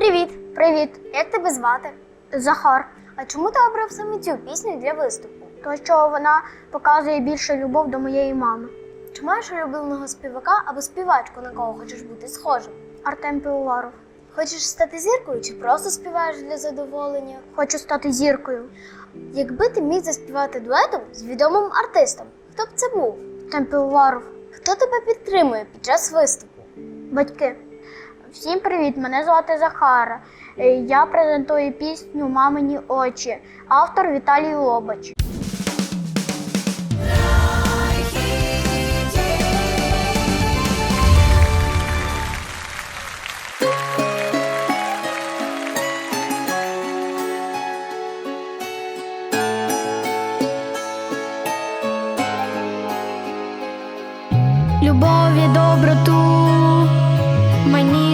Привіт, Привіт! Як тебе звати? Захар. А чому ти обрав саме цю пісню для виступу? То, що вона показує більше любов до моєї мами. Чи маєш улюбленого співака або співачку, на кого хочеш бути схожим? Артем Пивоваров. Хочеш стати зіркою чи просто співаєш для задоволення? Хочу стати зіркою. Якби ти міг заспівати дуетом з відомим артистом, хто б це був? Артем Пивоваров. Хто тебе підтримує під час виступу? Батьки. Всім привіт! Мене звати Захара. Е, Я презентую пісню Мамині очі. Автор Віталій Лобач. Любов і доброту мені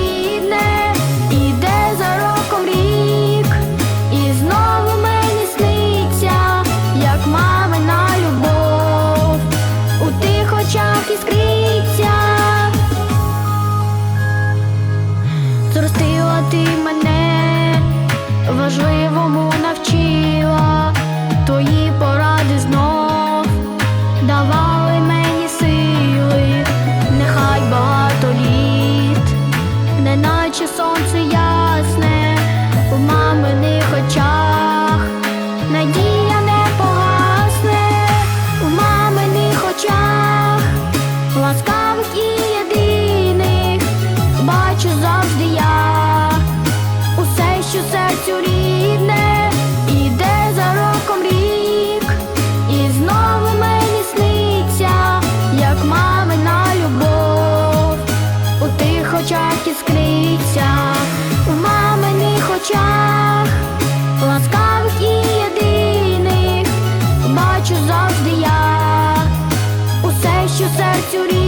рідне, іскриться у маминих очах, ласкавих і єдиних бачу завжди я усе, що серцю рік.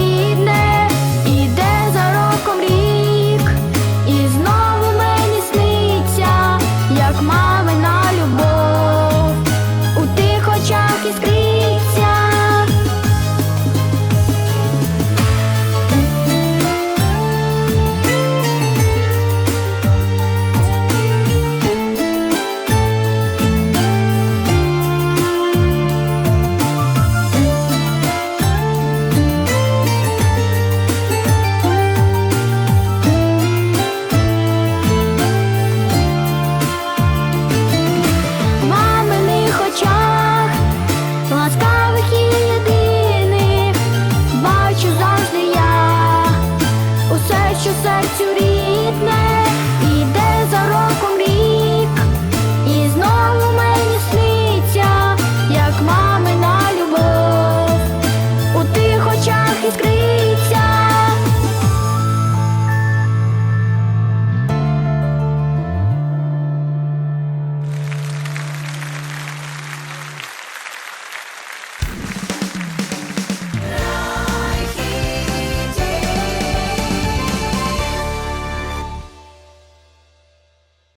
серцю рідне.